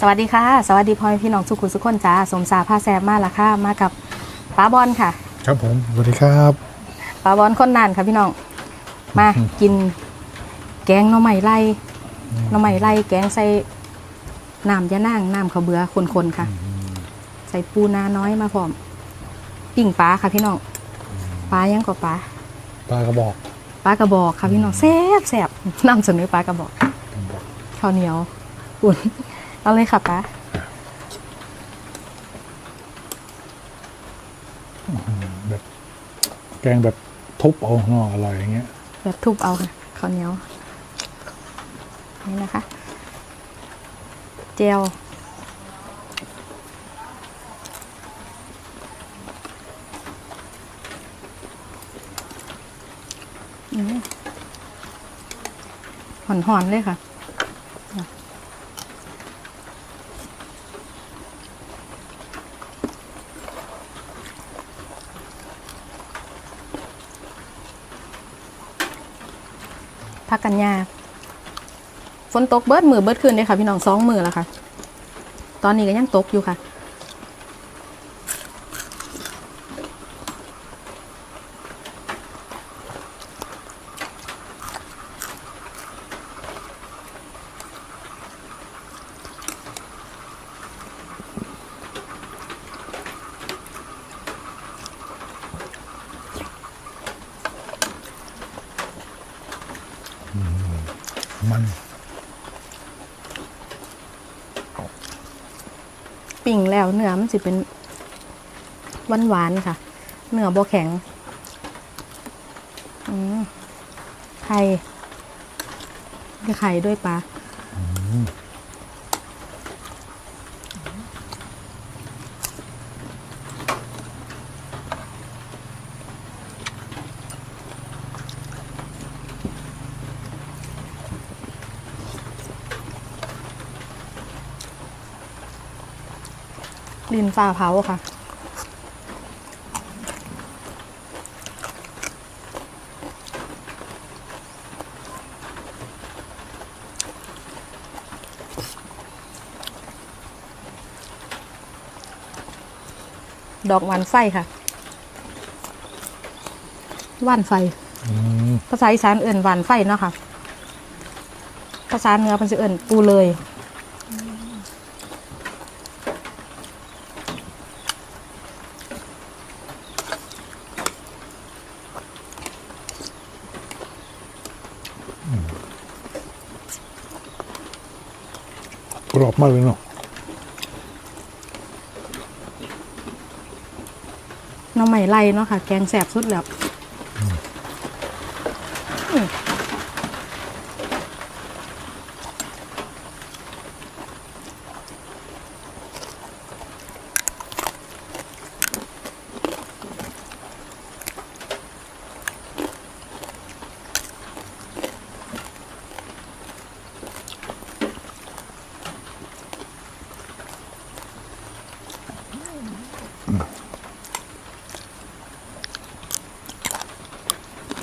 สวัสดีค่ะ สวัสดีพ่อแม่พี่น้องสุขุสุขคนจ้าสมสาผ้าแซมมาละค่ะมากับป้าบอลค่ะ ครับผมสวัสดีครับป้าบอลคนนานค่ะพี่น้อง มากิน แกงหน่อไม้ไล่หน่อไม้ไล่แกงใส่น้ำยะนางน้ำข้าวเบือคนๆค่ะ ใส่ปูนาน้อยมาพร้อมปิ่งปลาค่ะพี่น้องปลายังกว่าปลาปลากระบอกปลากระบอกค่ะพี่น้องแซ่บแซ่บนำเสนอปลากระบอกกระบอกข้าวเหนียวอุ่น เอาเลยค่ะป้าแบบแกงแบบทุบเอาเนาะอร่อยอย่างเงี้ย แบบทุบเอาค่ะข้าวเหนียวนี่นะคะ เจลอืมหอนๆเลยค่ะ พักกันยาฝนตกเบิดมือเบิดคืนเลยค่ะ พี่น้องสองมือแล้วค่ะ ตอนนี้ก็ยังตกอยู่ค่ะ มัน ปิ่งแล้วเนื้อมันสิเป็นหวานหวานๆค่ะ เนื้อบ่แข็งไข่ไข่ด้วยปลา ลินฟ้าเผาค่ะ ดอกหวานไฟค่ะหวานไฟอืมภาษาอีสานเอิ่นหวานไฟเนาะค่ะ ภาษาเหนือเพิ่นสิเอิ่นปูเลย กรอบมาเลยเนาะน้องใหม่ไล่เนาะค่ะ แกงแสบสุดแล้ว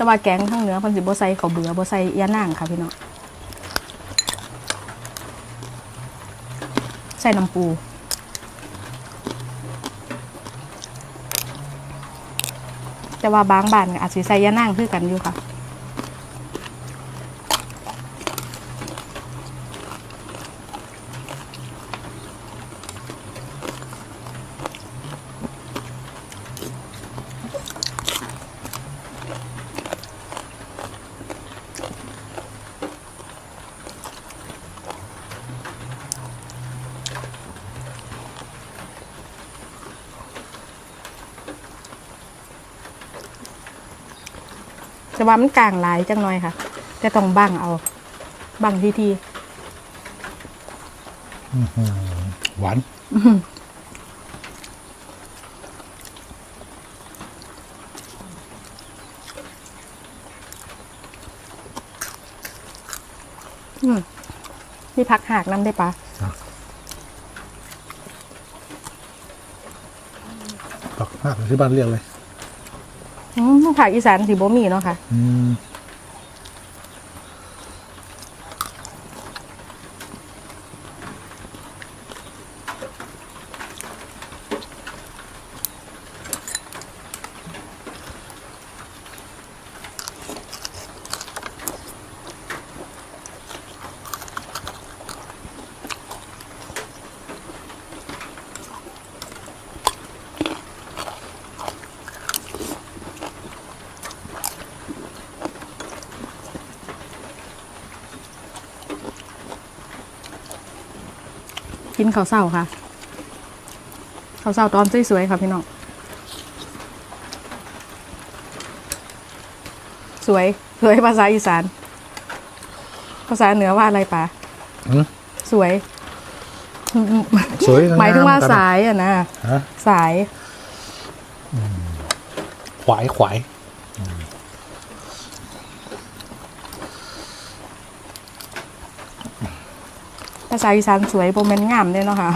แต่ว่าแกงข้างเหนือเพันสิบ่ใส่ข้าวเบื่อบ่ใส่ยานางค่ะพี่น้องใส่น้ำปูแต่ว่าบางบ้านอาจจะใส่ยานางคือกันอยู่ค่ะ แต่ว่ามันกลางหลายจังหน่อยค่ะ แต่ต้องบังเอา บังทีทีหวานอืมนี่พักหากน้ำได้ปะผักหักที่บ้านเรียกเลย อืมผักอีสานสีบ่มีเนาะค่ะ อืม กินข้าวเศร้าค่ะข้าวเศร้าตอนสวยๆค่ะพี่น้องสวยสวยภาษาอีสาน ภาษาเหนือว่าอะไรปะหือสวย สวยหมายถึงว่ากันนะสายอะนะฮะสาย ขวายขวาย ภาษาอีสานสวยโมเมนงามเลยเนาะค่ะ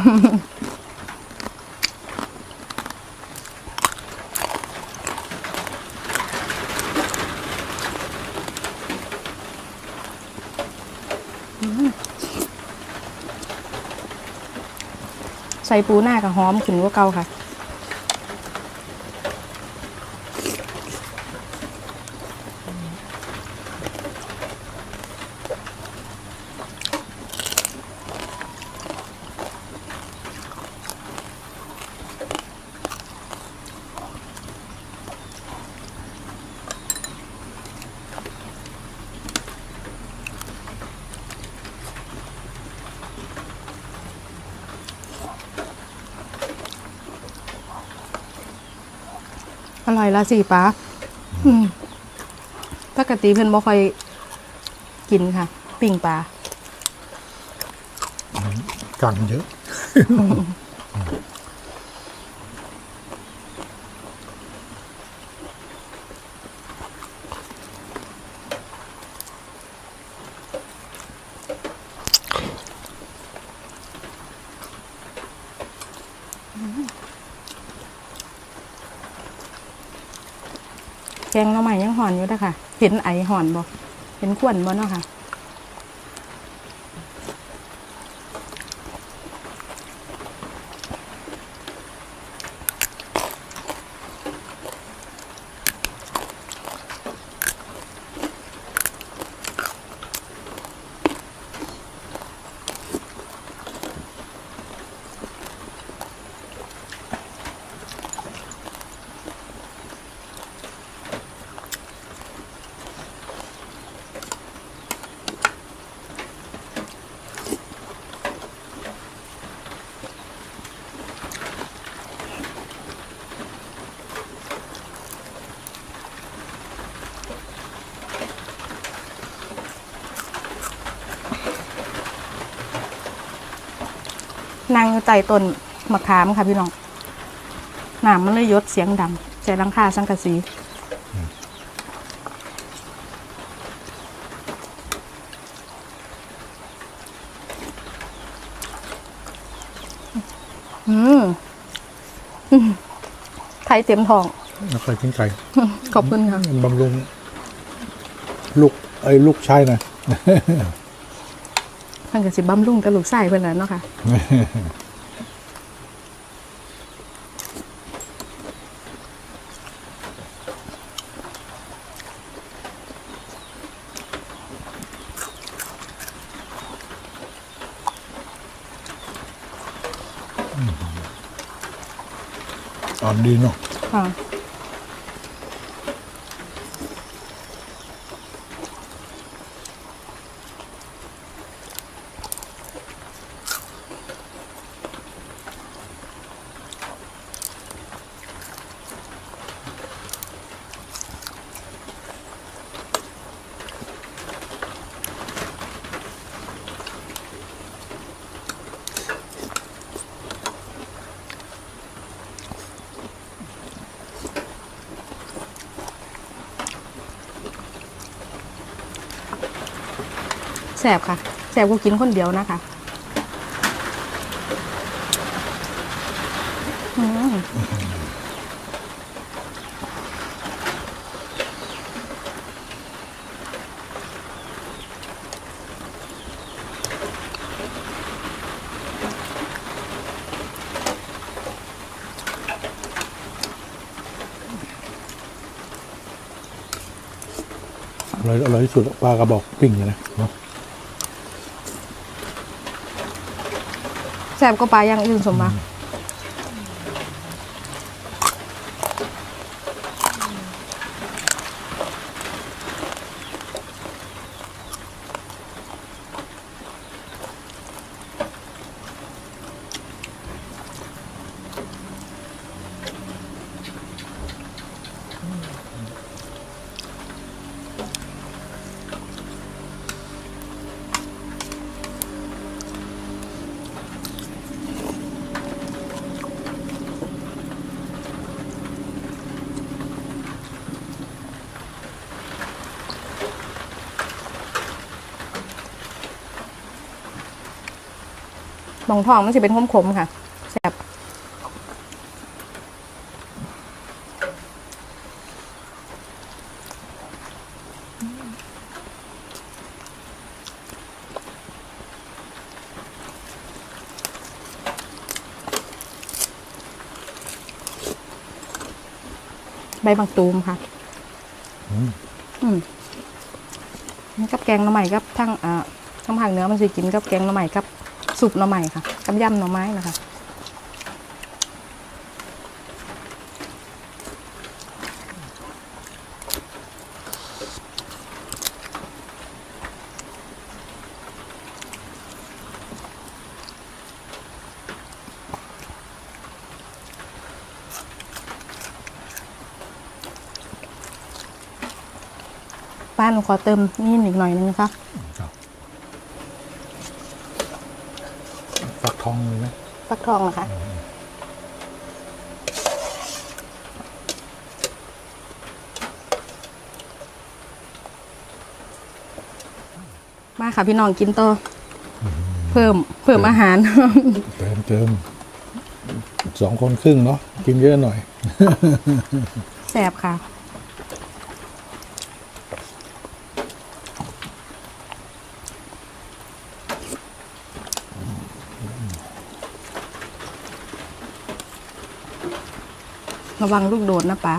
ใส่ปูหน้ากับหอมขึ้นกว่าเก่าค่ะ อร่อยละสิป้าอืมปกติเพิ่นบ่ค่อยกินค่ะ ปิ่งปลากังเยอะ แกงหน่อไม้ยังห่อนอยู่นะคะเห็นไอห่อนบ่เห็นขวนบ่เนาะค่ะ นางอยู่ใต้ต้นมะขามค่ะพี่น้องน้ำมันเลยยดเสียงดังใส่หลังคาสังกะสีอืมอืมไข่เต็มท้องแล้วเคยกินไก่ขอบคุณค่ะบำรุง ลูกไอ้ลูกชายนะเพิ่นก็สิบำรุงกับลูกชายเพิ่นแหล้วเนาะค่ะ อ่อนดีเนาะ ค่ะ สบค่ะแสบกูกินคนเดียวนะคะอืมอร่อยอร่อยที่สุดปลากระบอกปิ้งเลยนะ ซ่บก็ปลาย่างอื่นสมมา หนองทองมันจะเป็นขมๆค่ะแซ่บใบบางตูมค่ะอืมอืมนี่กับแกงหน่อไม้กับทั้งอ่าทั้งภาคเหนือมันสิกินกับแกงหน่อไม้กับ สุปหน่อไม้ค่ะกับยำหน่อไม้นะคะป้าหนูขอเติมนี่อีกหน่อยนึงนะคะ ครับฟักท องเลยไหมฟักทองนะคะมาค่ะพี่น้องกินต่ออเพิ่มเพิ่มอาหารเติมเติมสองคนครึ่งเนาะกินเยอะหน่อยแสบค่ะ ระวังลูกโดดนะป๊า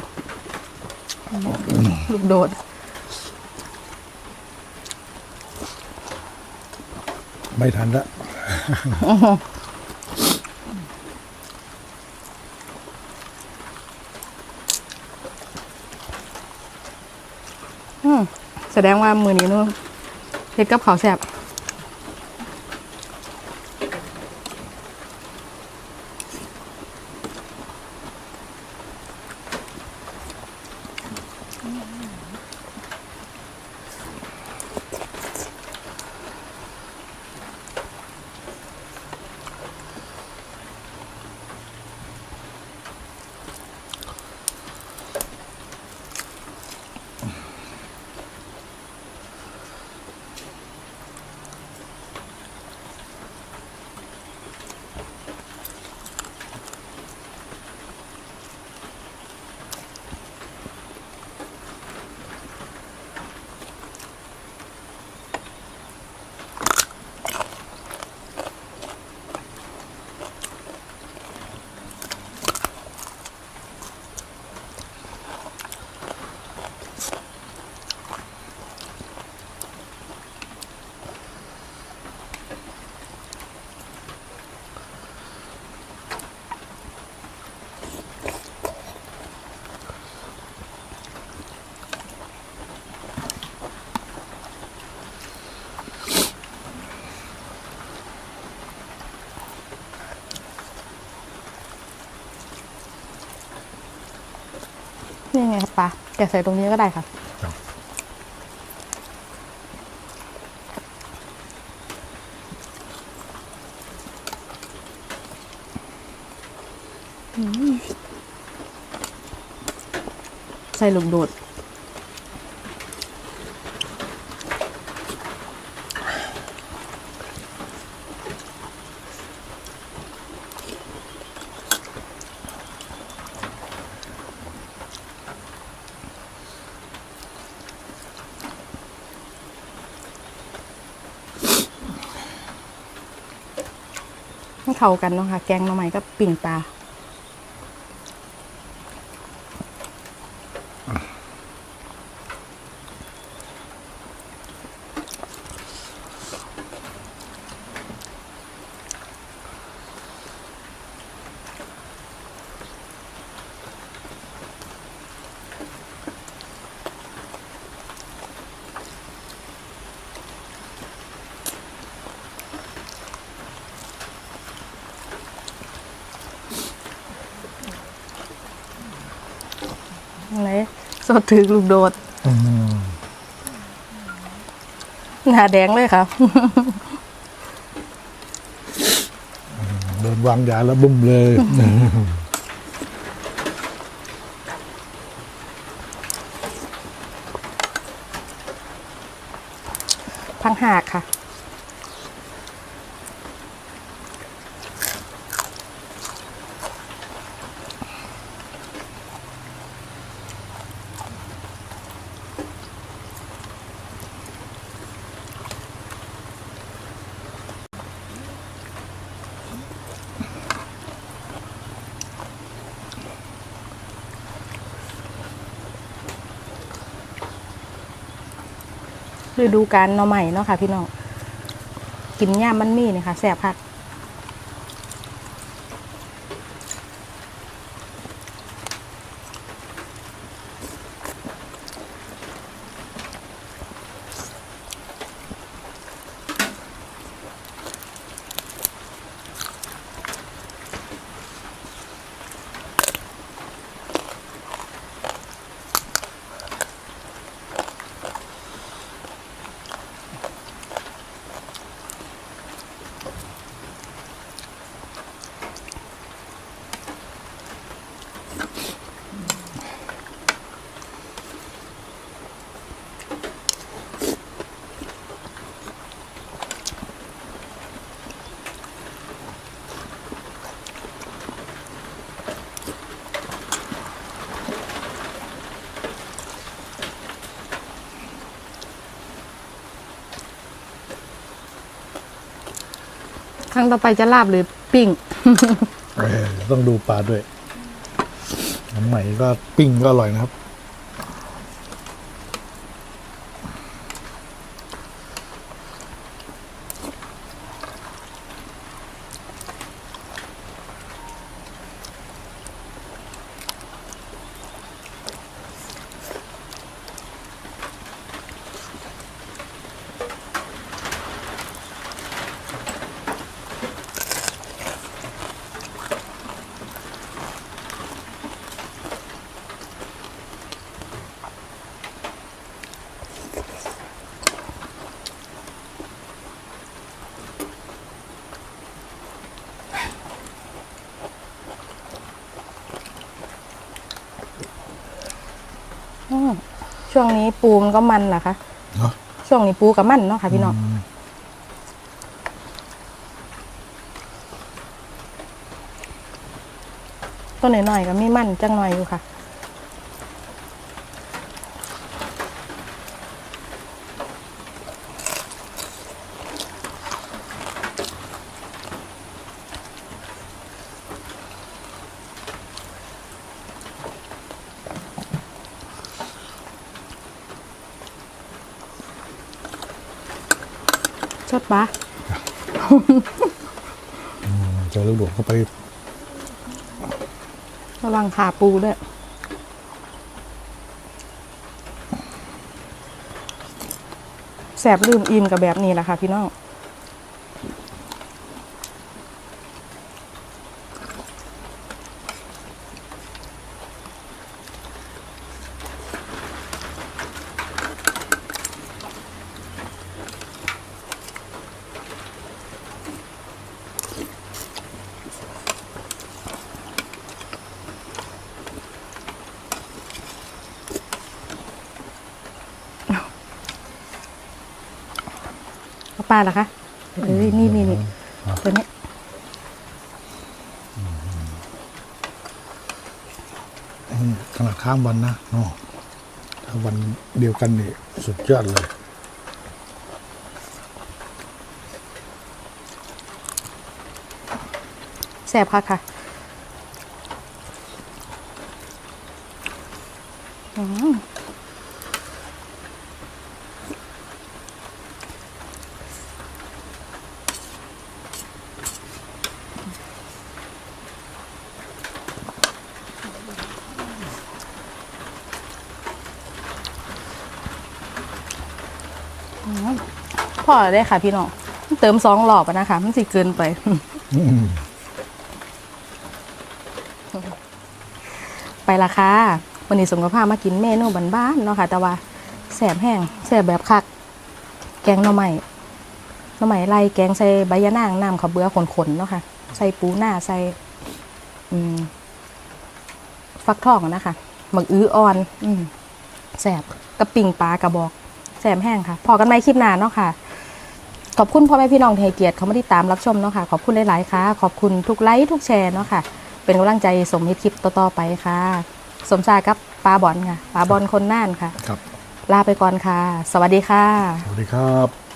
ลูกโดด ไม่ทันละอืมแสดงว่ามือนี้นู้นเฮ็ดกับข้าวแซ่บ นี่ไงครับปลาแกะใส่ตรงนี้ก็ได้ค่ะครับอืมใส่ลูกโดด เข้ากันเนาะค่ะ แกงหน่อไม้กับปิ่งปลา อะไร สดถือลูกโดดอืมหน้าแดงเลยค่ะโดนวางยาแล้วบุ้มเลยพังหากค่ะ ฤดูกาลหน่อใหม่เนาะค่ะ พี่น้องกินย่ามมันมีนี่ค่ะแซ่บคัก รั้งต่อไปจะลาบหรือปิ้ง เออต้องดูปลาด้วยน้ำใหม่ก็ปิ้งก็อร่อยนะครับ อืม ช่วงนี้ปูมันก็มันเหรอคะเนาะช่วงนี้ปูกับมันเนาะค่ะพี่น้องมต้นหน่อยๆก็มีมันจังหน่อยอยู่ค่ะ ปะเจอลูกหลวงเข้าไประวังขาปูด้วยแสบลืมอิ่มกับแบบนี้แหละค่ะพี่น้อง ปลาเหรอคะเอ้ยนี่นี่นี่ตัวเนี้ยอืมขนาดข้ามวันนะเนาะถ้าวันเดียวกันนี่สุดยอดเลยแสบค่ะค่ะอืมอืมพ อได้ค่ะ พี่น้องเติมสองหลอบนะคะ มันสิเกินไปไปละค่ะวันนี้สมกับพามากินเมนูบ้านๆเนาะค่ะ แต่ว่าแสบแห้งแสบแบบคัก แกงหน่อไม้หน่อไม้ไล่แกงใส่ใบยะนางน้ำข้าวเบื่อขนๆเนาะค่ะ ใส่ปูหน้าใส่ฟักทองนะคะหมักอื้ออ่อน อืแสบกระปิ่งปลากระบอกแสบแห้งค่ะ พอกันไหมคลิปหน้าเนาะค่ะ ขอบคุณพ่อแม่พี่น้องที่ให้เกียรติเขามาติดตามรับชมเนาะค่ะ ขอบคุณหลายๆค่ะ ขอบคุณทุกไลค์ทุกแชร์เนาะค่ะ เป็นกำลังใจสมให้คลิปต่อๆไปค่ะ สมชายกับปลาบอลค่ะปลาบอลคนน่านค่ะ ครับ ลาไปก่อนค่ะ สวัสดีค่ะ สวัสดีครับ